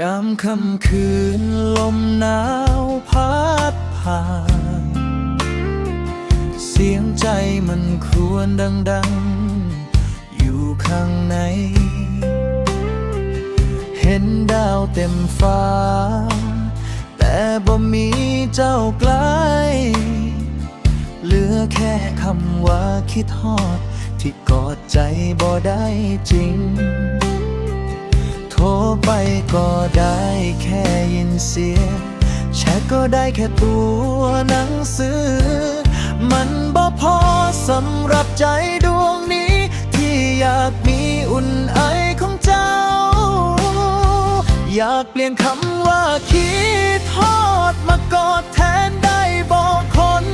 ยามค่ำคืนลมหนาวพัดผ่าน เสียงใจมันครวญดัง ๆ อยู่ข้างใน เห็นดาวเต็มฟ้า แต่บ่มีเจ้าใกล้เหลือแค่คำว่าคิดฮอด ที่กอดใจบ่ได้จริง รไปก็ได้แค่ยินเสียงแชทก็ได้แค่ตัวหนังสือ มันบ่พอสำหรับใจดวงนี้ ที่อยากมีอุ่นไอของเจ้า อยากเปลี่ยนคำว่าคิดทอดมากอดแทนได้บอกคน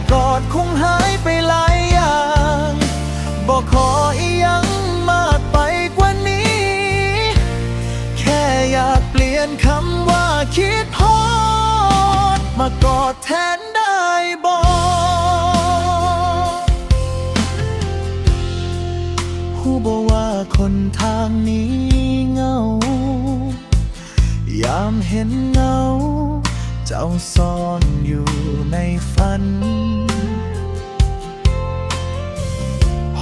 ถ้าได้กอดคงหายไปหลายอย่าง บอกขออีหยังมากไปกว่านี้ แค่อยากเปลี่ยนคำว่าคิดฮอด มากอดแทนได้บอกผู้บอกว่าคนทางนี้เงา ยามเห็นเงาาซ่อนอยู่ในฝัน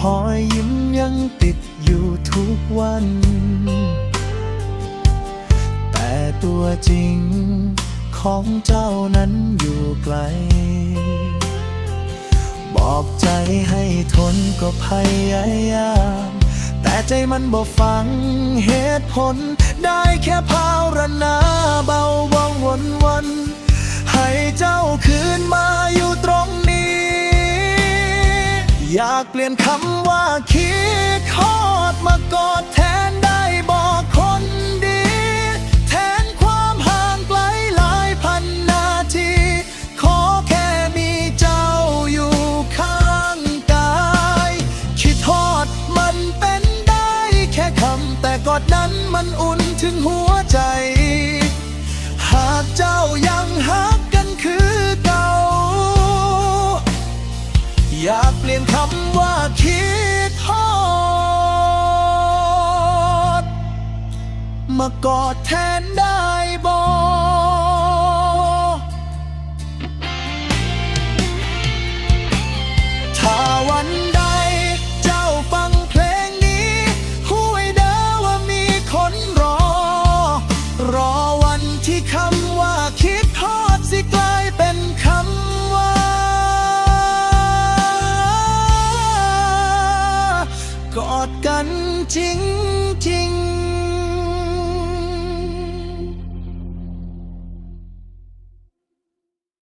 หอยยิ้มยังติดอยู่ทุกวัน แต่ตัวจริงของเจ้านั้นอยู่ไกล บอกใจให้ทนก็พยายามแต่ใจมันบ่ฟังเหตุผล ได้แค่ภาวนาเบาวังวนวัน เจ้าคืนมาอยู่ตรงนี้ อยากเปลี่ยนคำว่าคิดฮอดมากอดแทนได้บอกคนดี แทนความห่างไกลหลายพันนาที ขอแค่มีเจ้าอยู่ข้างกาย คิดทอดมันเป็นได้แค่คำแต่กอดนั้นมันอุ่นถึงหัวใจ หากเจ้ายังหัก ปลี่ยนคำว่าคิดทอดมากอดแทน ก